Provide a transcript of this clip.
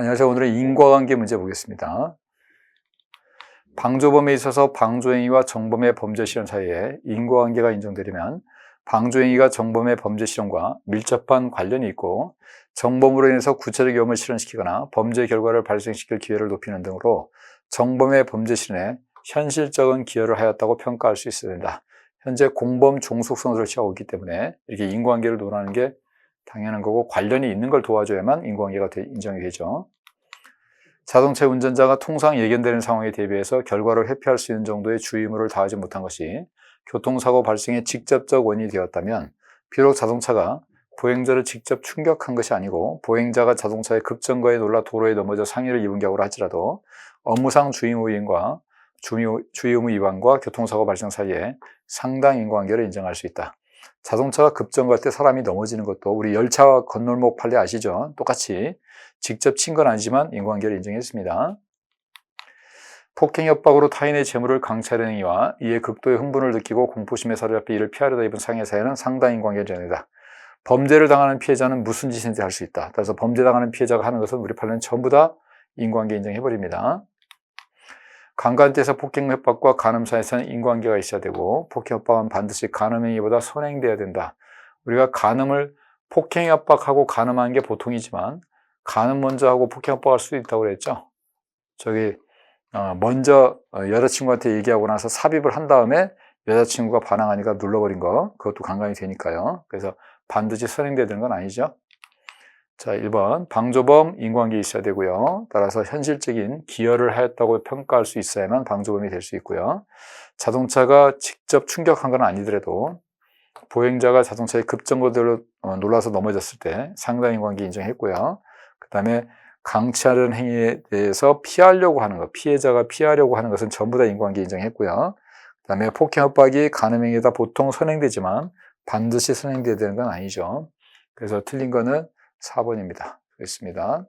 안녕하세요. 오늘은 인과관계 문제 보겠습니다. 방조범에 있어서 방조행위와 정범의 범죄 실현 사이에 인과관계가 인정되려면 방조행위가 정범의 범죄 실현과 밀접한 관련이 있고 정범으로 인해서 구체적 위험을 실현시키거나 범죄 결과를 발생시킬 기회를 높이는 등으로 정범의 범죄 실현에 현실적인 기여를 하였다고 평가할 수 있어야 된다. 현재 공범 종속선을 취하고 있기 때문에 이렇게 인과관계를 논하는 게 당연한 거고 관련이 있는 걸 도와줘야만 인과관계가 돼- 인정이 되죠. 자동차 운전자가 통상 예견되는 상황에 대비해서 결과를 회피할 수 있는 정도의 주의 의무를 다하지 못한 것이 교통사고 발생의 직접적 원인이 되었다면 비록 자동차가 보행자를 직접 충격한 것이 아니고 보행자가 자동차의 급정거에 놀라 도로에 넘어져 상해를 입은 경우라 할지라도 업무상 주의 의무 위반과 주의 주의 의무 위반과 교통사고 발생 사이에 상당 인과관계를 인정할 수 있다. 자동차가 급정거할 때 사람이 넘어지는 것도 우리 열차 건널목 판례 아시죠? 똑같이 직접 친 건 아니지만 인과관계를 인정했습니다. 폭행 협박으로 타인의 재물을 강취하려는 행위와 이에 극도의 흥분을 느끼고 공포심에 사로잡혀 이를 피하려다 입은 상해 사회는 상당 인과관계를 인정한다. 범죄를 당하는 피해자는 무슨 짓인지 할 수 있다. 따라서 범죄 당하는 피해자가 하는 것은 우리 판례는 전부 다 인과관계 인정해버립니다. 강간대에서 폭행 협박과 간음 사이에서는 인과관계가 있어야 되고 폭행 협박은 반드시 간음 행위보다 선행돼야 된다. 우리가 간음을 폭행 협박하고 간음하는 게 보통이지만 간음 먼저 하고 폭행 협박할 수도 있다고 그랬죠. 저기 어, 먼저 어, 여자친구한테 얘기하고 나서 삽입을 한 다음에 여자친구가 반항하니까 눌러버린 거 그것도 강간이 되니까요. 그래서 반드시 선행돼야 되는 건 아니죠. 자, 1번 방조범 인과관계 있어야 되고요. 따라서 현실적인 기여를 하였다고 평가할 수 있어야만 방조범이 될 수 있고요. 자동차가 직접 충격한 건 아니더라도 보행자가 자동차의 급정거대로 어, 놀라서 넘어졌을 때 상당 인과관계 인정했고요. 그 다음에 강치하는 행위에 대해서 피하려고 하는 것, 피해자가 피하려고 하는 것은 전부 다 인과관계 인정했고요. 그 다음에 폭행 협박이 간음 행위다 보통 선행되지만 반드시 선행돼야 되는 건 아니죠. 그래서 틀린 거는 4번입니다. 그렇습니다.